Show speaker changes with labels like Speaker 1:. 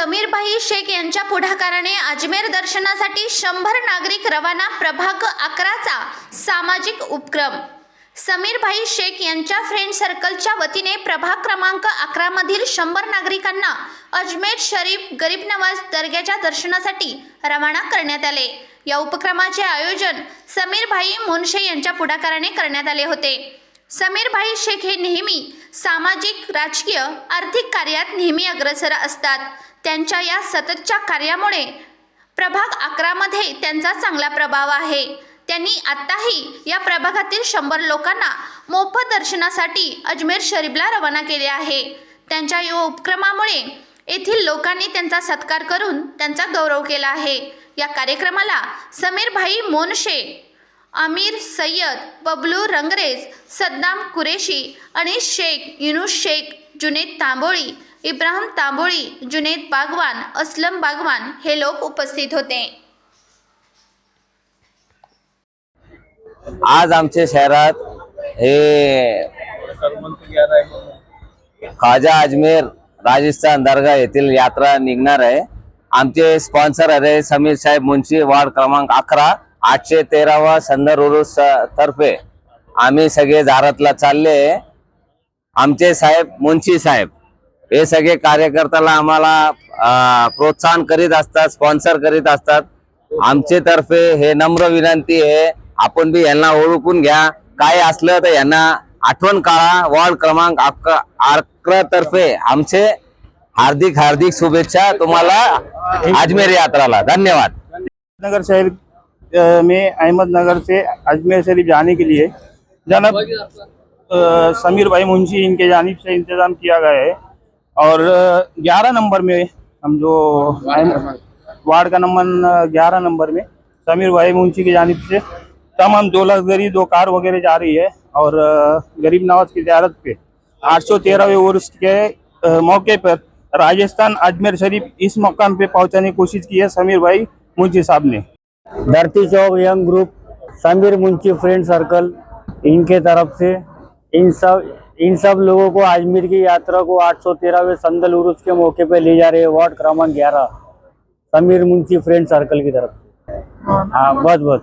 Speaker 1: समीरभाई शेख यांच्या पुढाकाराने अजमेर दर्शनासाठी शंभर नागरिक रवाना प्रभाग अकराचा सामाजिक उपक्रम. समीरभाई शेख यांच्या फ्रेंड सर्कलच्या वतीने प्रभाग क्रमांक अकरामधील शंभर नागरिकांना अजमेर शरीफ गरीब नवाज दर्ग्याच्या दर्शनासाठी रवाना करण्यात आले. या उपक्रमाचे आयोजन समीरभाई मुनशे यांच्या पुढाकाराने करण्यात आले होते. समीरभाई शेख हे नेहमी सामाजिक राजकीय आर्थिक कार्यात नेहमी अग्रसर असतात. त्यांच्या या सततच्या कार्यामुळे प्रभाग अकरामध्ये त्यांचा चांगला प्रभाव आहे. त्यांनी आत्ताही या प्रभागातील शंभर लोकांना मोफत दर्शनासाठी अजमेर शरीफला रवाना केले आहे. त्यांच्या या उपक्रमामुळे येथील लोकांनी त्यांचा सत्कार करून त्यांचा गौरव केला आहे. या कार्यक्रमाला समीरभाई मोनशे आमिर सय्यद बबलू रंगरेज सद्दाम कुरेशी अनिस शेख युनुस शेख जुनेद तांबोळी इब्राहिम तांबोळी जुनेद बागवान असलम बागवान हे लोक उपस्थित होते.
Speaker 2: आज आमच्या शहरात हे ख्वाजा अजमेर राजस्थान दर्गा येथील यात्रा निघणार आहे. आमचे स्पॉन्सर आहे समीर साहेब मुंशी वार्ड क्रमांक अकरा आठशे तेरावा संदर तर्फे. आम्ही सगळे झारतला चालले. आमचे साहेब मुंशी साहेब. हे सगळे कार्यकर्त्याला आम्हाला प्रोत्साहन करीत असतात स्पॉन्सर करीत असतात. आमचे तर्फे हे नम्र विनंती आहे आपण बी यांना ओळखून घ्या. काय असलं तर यांना आठवण काढा वॉर्ड क्रमांक अकरा तर्फे आमचे हार्दिक हार्दिक शुभेच्छा तुम्हाला अजमेर यात्राला. धन्यवाद.
Speaker 3: नगर शहर मी में अहमदनगर से अजमेर शरीफ जाने के लिए जनाब समीर भाई मुंशी इनके जानिब से इंतज़ाम किया गया है। और ग्यारह नंबर में हम जो वार्ड का नंबर ग्यारह नंबर में समीर भाई मुंशी की जानिब से तमाम दो लग्जरी दो कार वगैरह जा रही है और गरीब नवाज़ की ज्यारत पे आठ सौ तेरहवें उर्स के मौके पर राजस्थान अजमेर शरीफ इस मकाम पे पहुँचाने की कोशिश की है समीर भाई मुंशी साहब ने।
Speaker 4: Dharti Chowk young group Sameer Munshi friend circle इनके तरफ़ से इन सब इन सब लोगों को अजमेर की यात्रा को 813वें संदल उर्स के मौके पे ले जा रहे हैं वार्ड क्रमांक 11 समीर मुंशी फ्रेंड सर्कल की तरफ। हाँ बस बस।